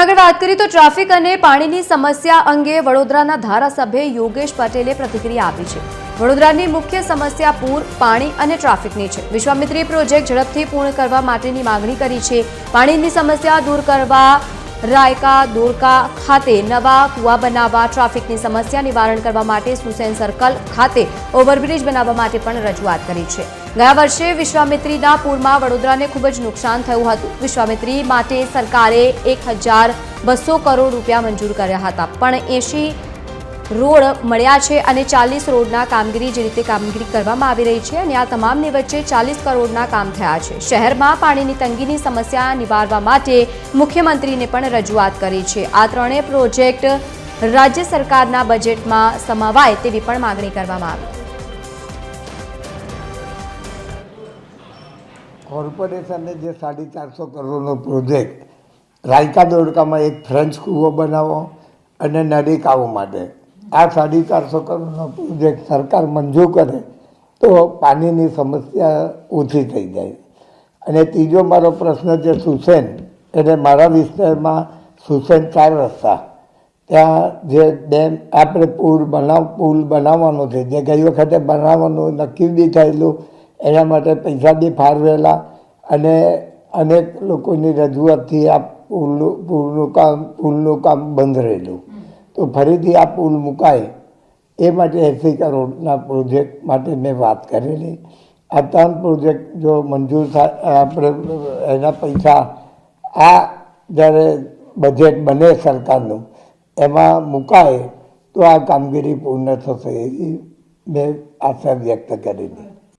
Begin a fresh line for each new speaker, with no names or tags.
આગળ વાત કરીએ તો ટ્રાફિક અને પાણીની સમસ્યા અંગે વડોદરાના ધારાસભ્ય યોગેશ પટેલે પ્રતિક્રિયા આપી છે. વડોદરાની મુખ્ય સમસ્યા પૂર, પાણી અને ટ્રાફિકની છે. વિશ્વામિત્રી પ્રોજેક્ટ ઝડપથી પૂર્ણ કરવા માટેની માગણી કરી છે. પાણીની સમસ્યા દૂર કરવા, રાયકા દોરકા ખાતે નવા કુવા બનાવવા, ટ્રાફિકની સમસ્યા નિવારણ કરવા માટે સુસેન સર્કલ ખાતે ઓવરબ્રિજ બનાવવા માટે પણ રજૂઆત કરી છે. ગયા વર્ષે વિશ્વામિત્રીના પૂરમાં વડોદરાને ખૂબ જ નુકસાન થયું હતું. વિશ્વામિત્રી માટે સરકારે એક હજાર બસો કરોડ રૂપિયા મંજૂર કર્યા હતા. પણ એંશી રોડ મળ્યા છે અને ચાલીસ રોડના કામગીરી જે રીતે કામગીરી કરવામાં આવી રહી છે અને આ તમામની વચ્ચે ચાલીસ કરોડના કામ થયા છે. શહેરમાં પાણીની તંગીની સમસ્યા નિવારવા માટે મુખ્યમંત્રીને પણ રજૂઆત કરી છે. આ ત્રણેય પ્રોજેક્ટ રાજ્ય સરકારના બજેટમાં સમાવાય તેવી પણ માગણી કરવામાં આવી.
કોર્પોરેશને જે સાડી ચારસો કરોડનો પ્રોજેક્ટ, રાયકા દોડકામાં એક ફ્રેન્ચ કૂવો બનાવો અને નલિકાઓ માટે. આ સાડી ચારસો કરોડનો પ્રોજેક્ટ સરકાર મંજૂર કરે તો પાણીની સમસ્યા ઓછી થઈ જાય. અને ત્રીજો મારો પ્રશ્ન છે સુસેન. એટલે મારા વિસ્તારમાં સુસેન ચાર રસ્તા. ત્યાં જે ડેમ, આપણે પુલ બનાવ, પુલ બનાવવાનો છે. જે ગઈ વખતે બનાવવાનું નક્કી બી થયેલું એના માટે પૈસા બી ફાળવેલા અને અનેક લોકોની રજૂઆતથી આ પુલનું પુલનું કામ પુલનું કામ બંધ રહેલું. તો ફરીથી આ પુલ મુકાય એ માટે એંસી કરોડના પ્રોજેક્ટ માટે મેં વાત કરેલી. આ ત્રણ પ્રોજેક્ટ જો મંજૂર થાય, આપણે એના પૈસા આ જ્યારે બજેટ બને સરકારનું, એમાં મુકાય તો આ કામગીરી પૂર્ણ થશે એવી મેં આશા વ્યક્ત કરેલી.